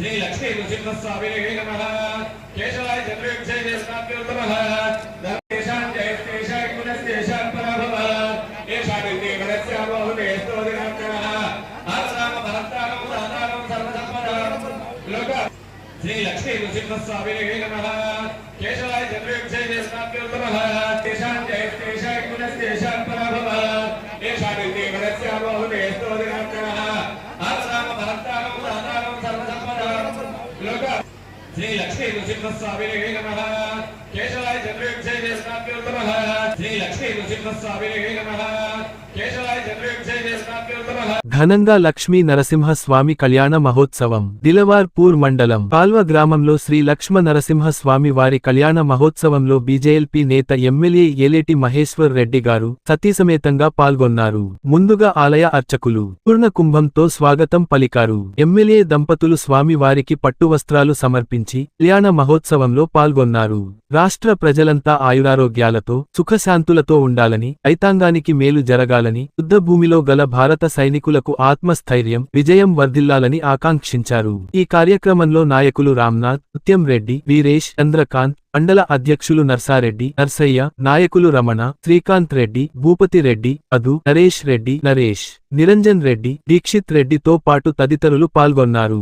శ్రీ లక్ష్మీ నృసింహస్వామి నమ. కేశవాయ చంద్రయుక్షయ దేశాభ్యో ధర్మేషాం జయస్తేషాయ గుణస్తేషాం పరాభవ ఏషామి దేవరస్యామో నేస్తోదినాక్షరః ఆసరామ భరతారం దాతారం సర్వసంపదాం లోక శ్రీ లక్ష్మీ నృసింహస్వామి నమ కేశవాయ చంద్రయుక్షయ తేషాం గుణస్తేషాం పరాభవ శ్రీ లక్ష్మీ నృసింహస్వామి నమ. కేశవాయ చంద్రయుక్షయ శ్రీ లక్ష్మీ నృసింహస్వామి నమ. కేశవాయ చంద్రయుక్షయ ఘనంగా లక్ష్మీ నరసింహ స్వామి కళ్యాణ మహోత్సవం దిలవార్పూర్ మండలం పాల్వ గ్రామంలో శ్రీ లక్ష్మ నరసింహ స్వామి వారి కళ్యాణ మహోత్సవంలో బీజేఎల్పీ నేత ఎమ్మెల్యే ఏలేటి మహేశ్వర్ రెడ్డి గారు సతీసమేతంగా పాల్గొన్నారు. ముందుగా ఆలయ అర్చకులు పూర్ణ కుంభంతో స్వాగతం పలికారు. ఎమ్మెల్యే దంపతులు స్వామి వారికి పట్టు వస్త్రాలు సమర్పించి కళ్యాణ మహోత్సవంలో పాల్గొన్నారు. రాష్ట్ర ప్రజలంతా ఆయురారోగ్యాలతో సుఖశాంతులతో ఉండాలని రైతాంగానికి మేలు జరగాలని యుద్ధభూమిలో గల భారత సైనికులకు ఆత్మస్థైర్యం విజయం వర్ధిల్లాలని ఆకాంక్షించారు. ఈ కార్యక్రమంలో నాయకులు రామ్నాథ్ ముత్యం రెడ్డి వీరేష్ చంద్రకాంత్ మండల అధ్యక్షులు నర్సారెడ్డి నర్సయ్య నాయకులు రమణ శ్రీకాంత్ రెడ్డి భూపతి రెడ్డి అదు నరేష్ రెడ్డి నరేష్ నిరంజన్ రెడ్డి దీక్షిత్ రెడ్డితో పాటు తదితరులు పాల్గొన్నారు.